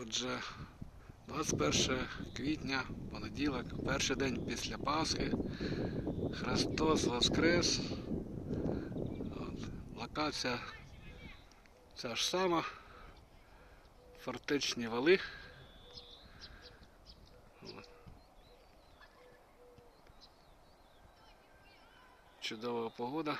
Отже, 21 квітня, понеділок, перший день після Пасхи. Христос Воскрес. От, локація ця ж сама. Фортечні вали. От. Чудова погода.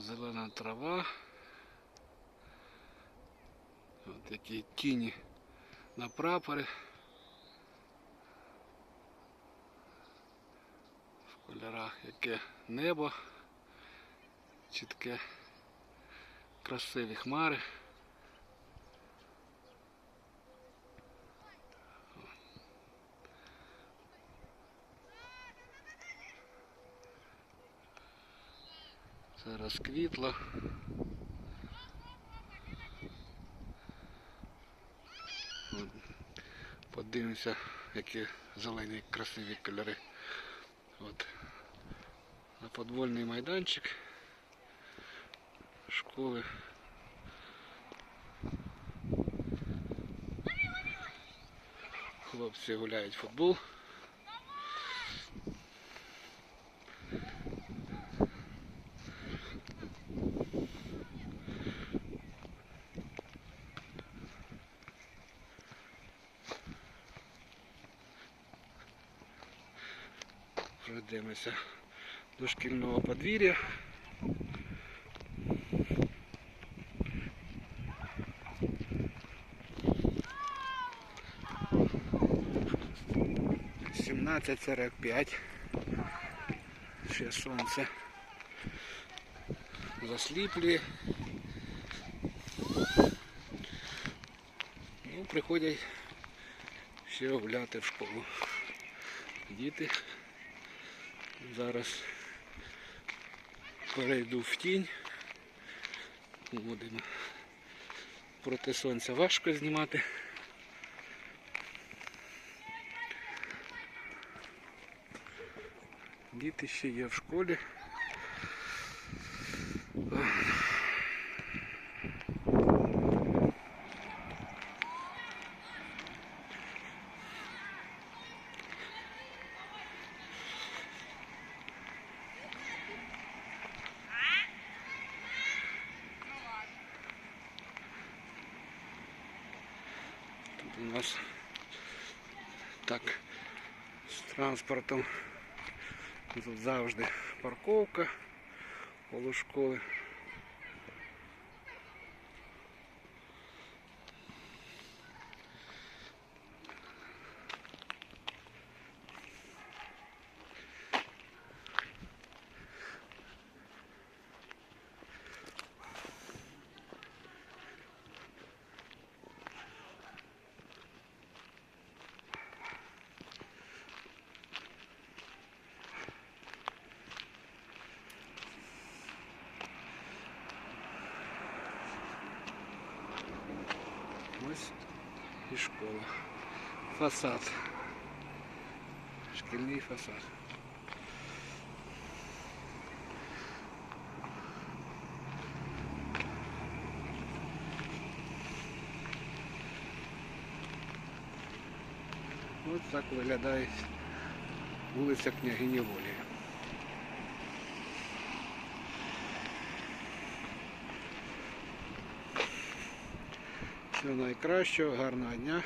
Зелена трава. От такі тіні на прапорі. В кольорах яке небо, чітке, красиві хмари. Це розквітло. Подивимося, які зелені красиві кольори. От. На подвольний майданчик школи. Хлопці гуляють в футбол. Пройдемося до шкільного подвір'я. Сімнадцять сорок п'ять. Ще сонце засліплює. Ну, приходять ще гуляти в школу. Діти. Зараз перейду в тінь. Будемо проти сонця важко знімати. Діти ще є в школі. У нас так з транспортом тут завжди парковка коло школи. Ось і школа. Фасад. Шкільний фасад. Ось так виглядає вулиця княгині Волі. Найкращого, гарного дня.